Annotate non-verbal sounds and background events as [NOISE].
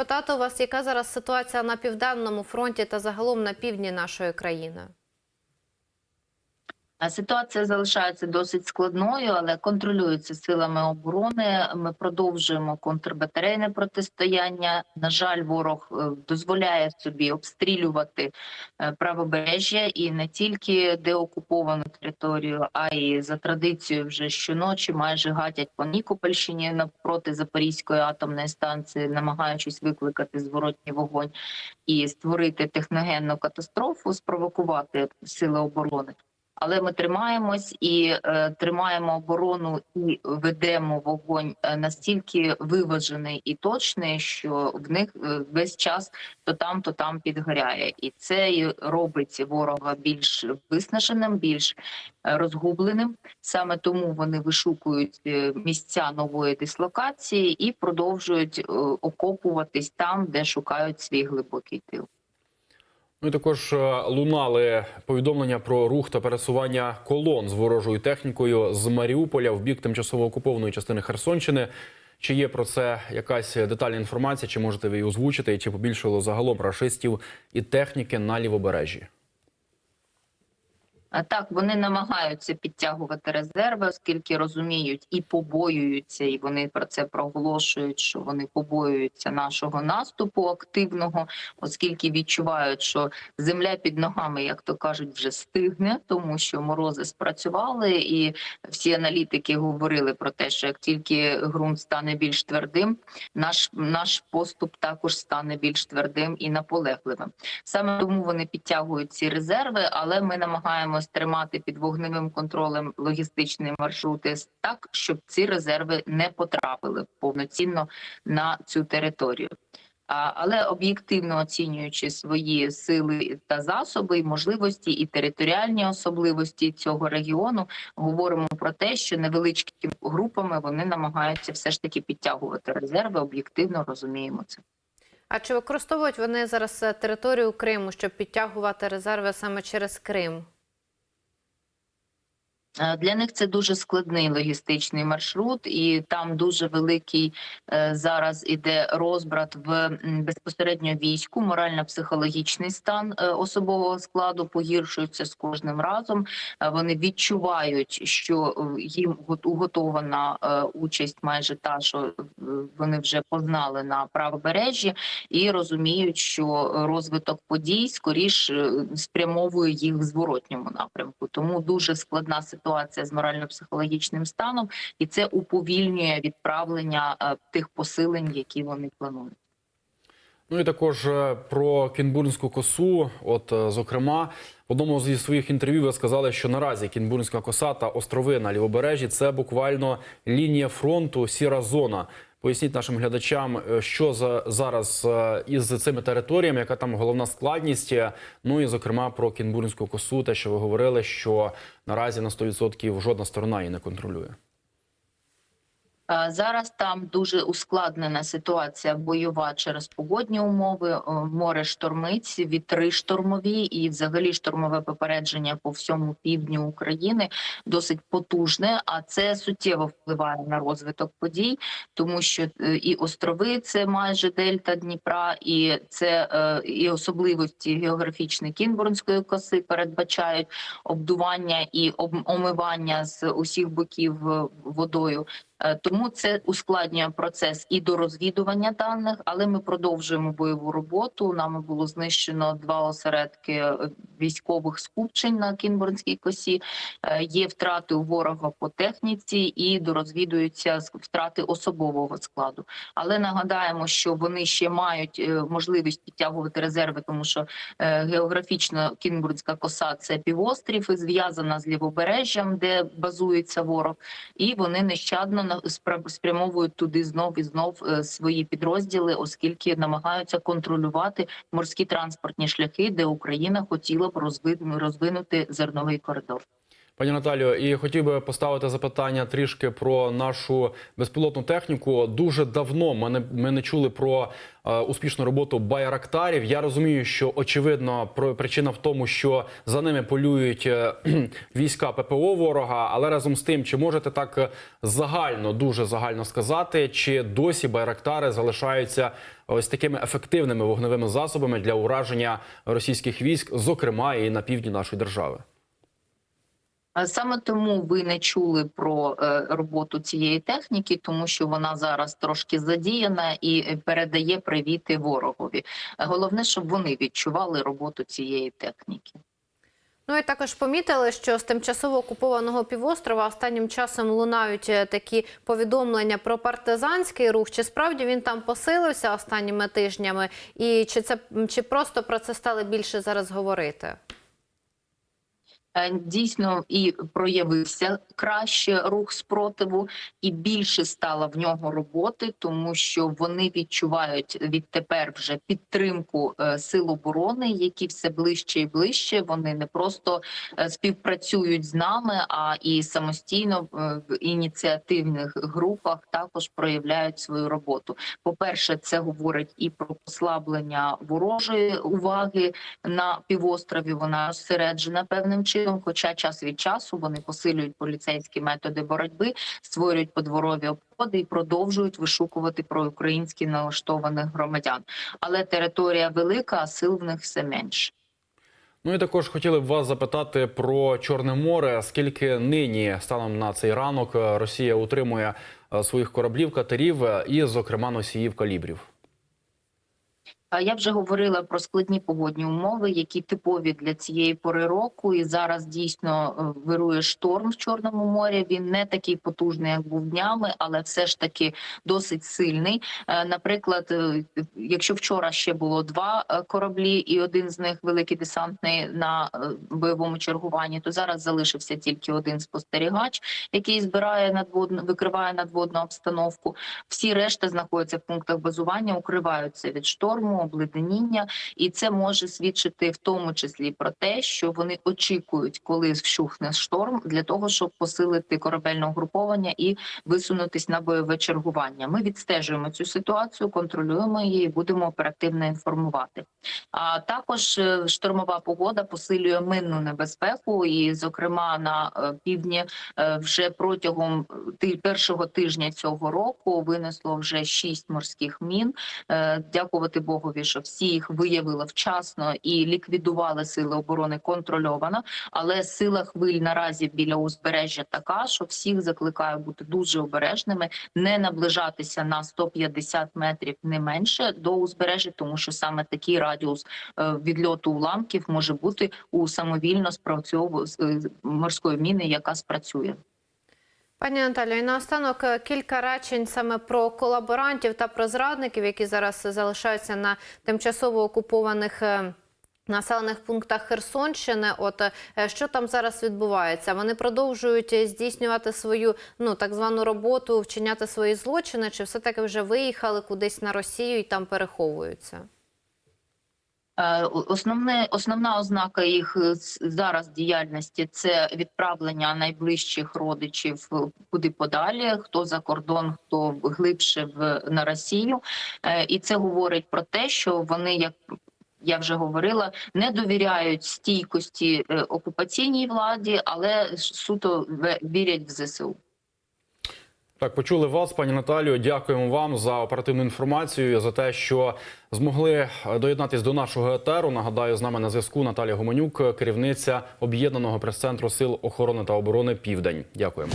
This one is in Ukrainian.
запитати у вас, яка зараз ситуація на південному фронті та загалом на півдні нашої країни? Ситуація залишається досить складною, але контролюється силами оборони. Ми продовжуємо контрбатарейне протистояння. На жаль, ворог е, дозволяє собі обстрілювати е, правобережжя і не тільки деокуповану територію, а й за традицією вже щоночі майже гатять по Нікопольщині навпроти Запорізької атомної станції, намагаючись викликати зворотній вогонь і створити техногенну катастрофу, спровокувати сили оборони. Але ми тримаємось і е, тримаємо оборону і ведемо вогонь е, настільки виважений і точний, що в них е, весь час то там, то там підгоряє, і це і робить ворога більш виснаженим, більш е, розгубленим. Саме тому вони вишукують місця нової дислокації і продовжують окопуватись там, де шукають свій глибокий тил. Ну і також е, лунали повідомлення про рух та пересування колон з ворожою технікою з Маріуполя в бік тимчасово окупованої частини Херсонщини. Чи є про це якась детальна інформація? Чи можете ви її озвучити? І чи побільшало загалом рашистів і техніки на лівобережжі? Так, вони намагаються підтягувати резерви, оскільки розуміють і побоюються, і вони про це проголошують, що вони побоюються нашого наступу активного, оскільки відчувають, що земля під ногами, як то кажуть, вже стигне, тому що морози спрацювали, і всі аналітики говорили про те, що як тільки ґрунт стане більш твердим, наш наш поступ також стане більш твердим і наполегливим. Саме тому вони підтягують ці резерви, але ми намагаємось тримати під вогневим контролем логістичні маршрути так, щоб ці резерви не потрапили повноцінно на цю територію. Але об'єктивно оцінюючи свої сили та засоби, і можливості і територіальні особливості цього регіону, говоримо про те, що невеличкими групами вони намагаються все ж таки підтягувати резерви. Об'єктивно розуміємо це. А чи використовують вони зараз е, територію Криму, щоб підтягувати резерви саме через Крим? Е, Для них це дуже складний логістичний маршрут, і там дуже великий е, зараз іде розбрат в безпосередньо війську. Морально-психологічний стан е, особового складу погіршується з кожним разом. Вони відчувають, що їм уготована участь майже та, що вони вже познали на правобережжі, і розуміють, що розвиток подій скоріш спрямовує їх в зворотньому напрямку. Тому дуже складна ситуація з морально-психологічним станом, і це уповільнює відправлення е, тих посилень, які вони планують. Ну і також е, про Кінбурнську косу. От, е, зокрема, в одному зі своїх інтерв'ю ви сказали, що наразі Кінбурнська коса та острови на лівобережжі це буквально лінія фронту, сіра зона. Поясніть нашим глядачам, е, що за зараз е, із цими територіями, яка там головна складність. Ну і зокрема про Кінбурнську косу, те, що ви говорили, що наразі на 100% жодна сторона її не контролює. Е, Зараз там дуже ускладнена ситуація бойова через погодні умови. Е, Море штормить, вітри штормові, і взагалі штормове попередження по всьому півдню України досить потужне. А це суттєво впливає на розвиток подій, тому що е, і острови це майже дельта Дніпра, і це і особливості географічні Кінбурнської коси передбачають обдування і об- омивання з усіх боків водою. Е, Тому це ускладнює процес і до розвідування даних, але ми продовжуємо бойову роботу. Нами було знищено два осередки е, військових скупчень на Кінбурнській косі. Е, Є втрати у ворога по техніці і дорозвідуються втрати особового складу. Але нагадаємо, що вони ще мають можливість підтягувати резерви, тому що географічно Кінбурнська коса це півострів і зв'язана з лівобережжям, де базується ворог і вони нещадно спрямовують туди знов і знов е, свої підрозділи, оскільки намагаються контролювати морські транспортні шляхи, де Україна хотіла б розви- розвинути зерновий коридор. Пані Наталію, і хотів би поставити запитання трішки про нашу безпілотну техніку. Дуже давно ми не, ми не чули про е, успішну роботу байрактарів. Я розумію, що очевидно про причина в тому, що за ними полюють е, [CLEARS THROAT] війська ППО ворога. Але разом з тим, чи можете так е, загально, дуже загально сказати, чи досі байрактари залишаються ось такими ефективними вогневими засобами для ураження російських військ, зокрема і на півдні нашої держави? А Саме тому ви не чули про е, роботу цієї техніки, тому що вона зараз трошки задіяна і е, передає привіти ворогові. Головне, щоб вони відчували роботу цієї техніки. Ну і також помітили, що з тимчасово окупованого півострова останнім часом лунають е, такі повідомлення про партизанський рух. Чи справді він там посилився останніми тижнями, і чи це чи просто про це стали більше зараз говорити? Е, Дійсно, і проявився краще рух спротиву, і більше стало в нього роботи, тому що вони відчувають відтепер вже підтримку е, сил оборони, які все ближче і ближче. Вони не просто е, співпрацюють з нами, а і самостійно в ініціативних групах також проявляють свою роботу. По перше, це говорить і про послаблення ворожої уваги на півострові. Вона розсереджена певним чином. Хоча час від часу вони посилюють поліцейські методи боротьби, створюють подворові обходи і продовжують вишукувати проукраїнськи налаштованих громадян. Але територія велика, а сил в них все менше. Ну і також хотіли б вас запитати про Чорне море. Скільки нині станом на цей ранок Росія утримує е, своїх кораблів, катерів е, і, зокрема, носіїв калібрів? Я вже говорила про складні погодні умови, які типові для цієї пори року. І зараз дійсно е, вирує шторм в Чорному морі. Він не такий потужний, як був днями, але все ж таки досить сильний. Е, Наприклад, е, якщо вчора ще було два кораблі, і один з них великий десантний на бойовому чергуванні, то зараз залишився тільки один спостерігач, який збирає надводну, викриває надводну обстановку. Всі решта знаходяться в пунктах базування, укриваються від шторму, обледеніння, і це може свідчити в тому числі про те, що вони очікують, коли вщухне шторм, для того, щоб посилити корабельне угруповання і висунутись на бойове чергування. Ми відстежуємо цю ситуацію, контролюємо її, будемо оперативно інформувати. А також е, штормова погода посилює минну небезпеку, і, зокрема, на е, півдні е, вже протягом першого тижня цього року винесло вже шість морських мін. Дякувати Богові, що всі їх виявили вчасно і ліквідували сили оборони контрольовано. Але сила хвиль наразі біля узбережжя така, що всіх закликаю бути дуже обережними, не наближатися на 150 метрів не менше до узбережжя, тому що саме такий радіус е, відльоту уламків може бути у самовільно спрацьову морської міни, яка спрацює. Пані Наталію, і наостанок е, кілька речень саме про колаборантів та про зрадників, які зараз залишаються на тимчасово окупованих. е, Населених пунктах Херсонщини, от е, що там зараз відбувається? Вони продовжують здійснювати свою ну так звану роботу, вчиняти свої злочини, чи все таки вже виїхали кудись на Росію і там переховуються? Е, Основне основна ознака їх е, зараз діяльності це відправлення найближчих родичів е, куди подалі, хто за кордон, хто глибше в на Росію, і це говорить про те, що вони як. Я вже говорила, не довіряють стійкості окупаційній владі, але суто вірять в ЗСУ. Так, почули вас, пані Наталію. Дякуємо вам за оперативну інформацію за те, що змогли доєднатись до нашого етеру. Нагадаю, з нами на зв'язку Наталія Гуменюк, керівниця об'єднаного прес-центру сил охорони та оборони Південь. Дякуємо.